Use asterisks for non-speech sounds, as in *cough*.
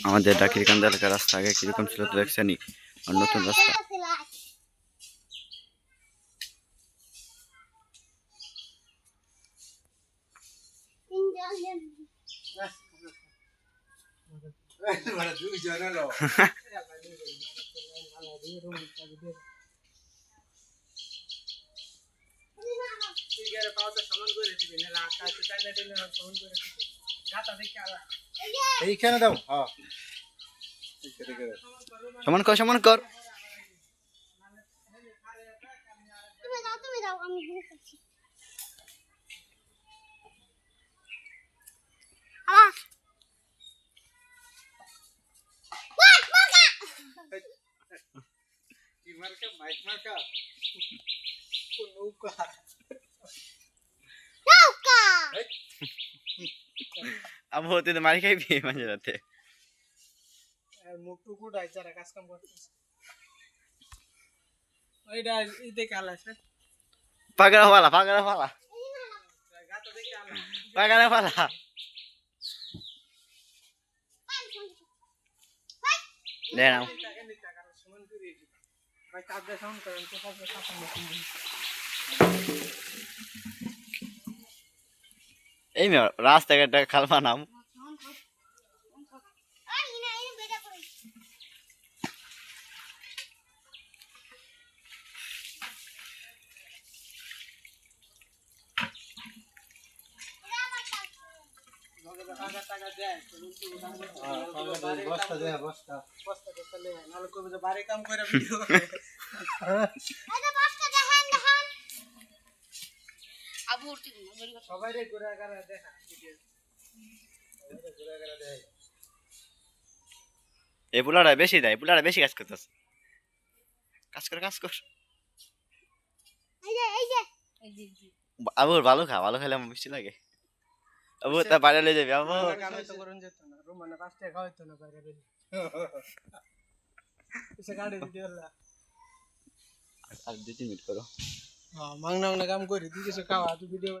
আমাদের ডাকির কান্দা এলাকার রাস্তা আগে কীরকম ছিল তো দেখছেনি আর নতুন রাস্তা। এইখানে দাও হ্যাঁ সমান কর সমান কর তুমি দাও তুমি দাও আমি ঘুরে করছি আবার ওয়াট মাকা কি মার্কা মাইক মার্কা নৌকা আবু হতে তো মারি খাইবি মাঝে রাতে। আর মুখ টুক উঠাই যারা কাজ কাম করতেছে। ওইটা ই দেখে আলাস পাগড়া ফালা পাগড়া ফালা পাগড়া ফালা দে নাও ভাই কাজটা সমান করেন তো সাফা মতন এই মেয়ে রাস্তাঘাটটা খাল বানাম। টাকা দেয় বস্তা বস্তা বস্তা দেখলে নালে কবে যে বাড়ি কাম করে ভিডিও আবু উঠতে দিন সবাই রে ঘুরে ঘুরে দেখা। এই পুলাটা বেশি দেয় পুলাটা বেশি কাজ করতেছে। কাজ কর কাজ কর। এই যে এই যে। আবুর ভালো খা ভালো খেলে আমার বেশি লাগে। আবু তা বাইরে লয়ে যাবি আবু। কামে তো করুন যেত না রুমানে খাওয়াইতো না বাইরে *laughs* আর দুই তিন মিনিট করো। হ্যাঁ মাংনা মাংনা কাম করি তুই কিছু খাওয়া তুই ভিডিও